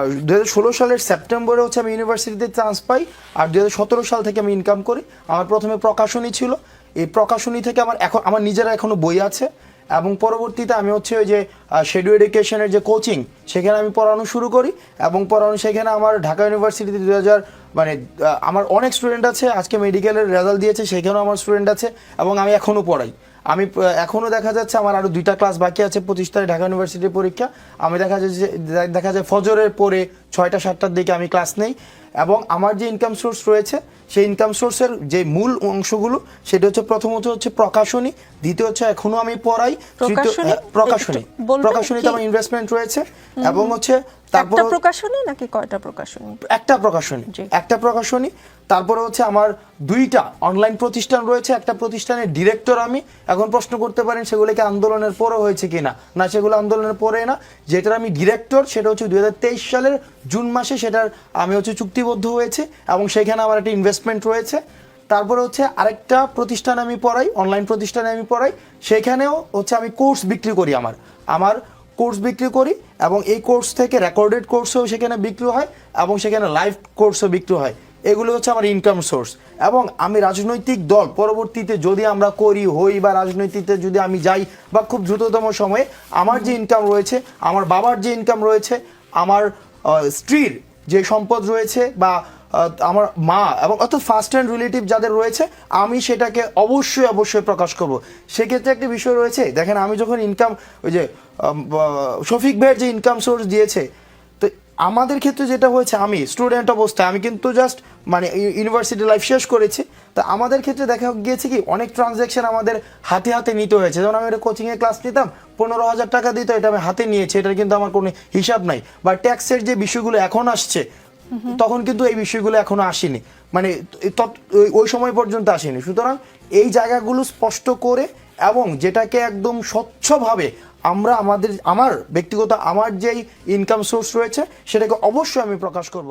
দু হাজার ষোলো সালের সেপ্টেম্বরে হচ্ছে আমি ইউনিভার্সিটিতে চান্স পাই, আর দু সতেরো সাল থেকে আমি ইনকাম করি। আমার প্রথমে প্রকাশনী ছিল। এই প্রকাশনী থেকে আমার এখন, আমার নিজেরা এখনও বই আছে। এবং পরবর্তীতে আমি হচ্ছে ওই যে শেডিউ এডুকেশনের যে কোচিং সেখানে আমি পড়ানো শুরু করি। এবং পড়ানো সেখানে আমার ঢাকা ইউনিভার্সিটিতে দু হাজার মানে আমার অনেক স্টুডেন্ট আছে। আজকে মেডিকেলের রেজাল্ট দিয়েছে, সেখানেও আমার স্টুডেন্ট আছে। এবং আমি এখনও পড়াই। আমি এখনও এখনও দেখা যাচ্ছে আমার আরও দুইটা ক্লাস বাকি আছে, পঁচিশ তারিখ ঢাকা ইউনিভার্সিটির পরীক্ষা। আমি দেখা যাচ্ছে দেখা যায় ফজরের পরে ছয়টা সাতটার দিকে আমি ক্লাস নেই। এবং আমার যে ইনকাম সোর্স রয়েছে সেই ইনকাম সোর্সের যে মূল অংশগুলো সেটা হচ্ছে প্রথমত হচ্ছে প্রকাশনী দ্বিতীয় হচ্ছে এখনও আমি পড়াই প্রকাশনী? প্রকাশনী। প্রকাশনীতে আমার ইনভেস্টমেন্ট রয়েছে এবং হচ্ছে তারপর একটা প্রকাশনী নাকি কয়টা প্রকাশনী? একটা প্রকাশনী। একটা প্রকাশনী তারপরে হচ্ছে আমার দুইটা অনলাইন প্রতিষ্ঠান রয়েছে একটা প্রতিষ্ঠানের ডিরেক্টর আমি। এখন প্রশ্ন করতে পারেন সেগুলো কি আন্দোলনের পরে হয়েছে কিনা? না সেগুলো আন্দোলনের পরে না। যেটার আমি ডিরেক্টর সেটা হচ্ছে দুই হাজার তেইশ সালের জুন মাসে সেটার, আমি হচ্ছে চুক্তিবদ্ধ হয়েছে এবং সেখানে আমার একটা ইনভেস্টমেন্ট রয়েছে। তারপরে হচ্ছে আরেকটা প্রতিষ্ঠান আমি পড়াই অনলাইন প্রতিষ্ঠানে আমি পড়াই। সেখানেও হচ্ছে আমি কোর্স বিক্রি করি আমার। আমার কোর্স বিক্রি করি এবং এই কোর্স থেকে রেকর্ডেড কোর্সও সেখানে বিক্রি হয় এবং সেখানে লাইভ কোর্সও বিক্রি হয়। এগুলো হচ্ছে আমার ইনকাম সোর্স এবং আমি রাজনৈতিক দল, পরবর্তীতে যদি আমরা করি, হই বা রাজনৈতিকতে যদি আমি যাই বা খুব দ্রুততম সময়ে, আমার যে ইনকাম রয়েছে, আমার বাবার যে ইনকাম রয়েছে, আমার স্ত্রীর যে সম্পদ রয়েছে বা আমার মা এবং অর্থাৎ ফার্স্ট হ্যান্ড রিলেটিভ যাদের রয়েছে, আমি সেটাকে অবশ্যই অবশ্যই প্রকাশ করব। সেক্ষেত্রে একটি বিষয় রয়েছে, দেখেন আমি যখন ইনকাম ওই যে শফিক ভাইয়ের যে ইনকাম সোর্স দিয়েছে আমাদের ক্ষেত্রে যেটা হয়েছে আমি স্টুডেন্ট অবস্থায় আমি কিন্তু জাস্ট মানে ইউনিভার্সিটি লাইফ শেষ করেছি। তা আমাদের ক্ষেত্রে দেখা গিয়েছে কি অনেক ট্রানজ্যাকশন আমাদের হাতে হাতে নিতে হয়েছে। যেমন আমি একটা কোচিংয়ে ক্লাস নিতাম পনেরো হাজার টাকা দিত এটা আমি হাতে নিয়েছি এটার কিন্তু আমার কোনো হিসাব নাই। বা ট্যাক্সের যে বিষয়গুলো এখন আসছে তখন কিন্তু এই বিষয়গুলো এখনও আসেনি। মানে ওই সময় পর্যন্ত আসেনি। সুতরাং এই জায়গাগুলো স্পষ্ট করে এবং যেটাকে একদম স্বচ্ছভাবে আমরা আমাদের আমার ব্যক্তিগত আমার যেই ইনকাম সোর্স রয়েছে সেটাকে অবশ্যই আমি প্রকাশ করব।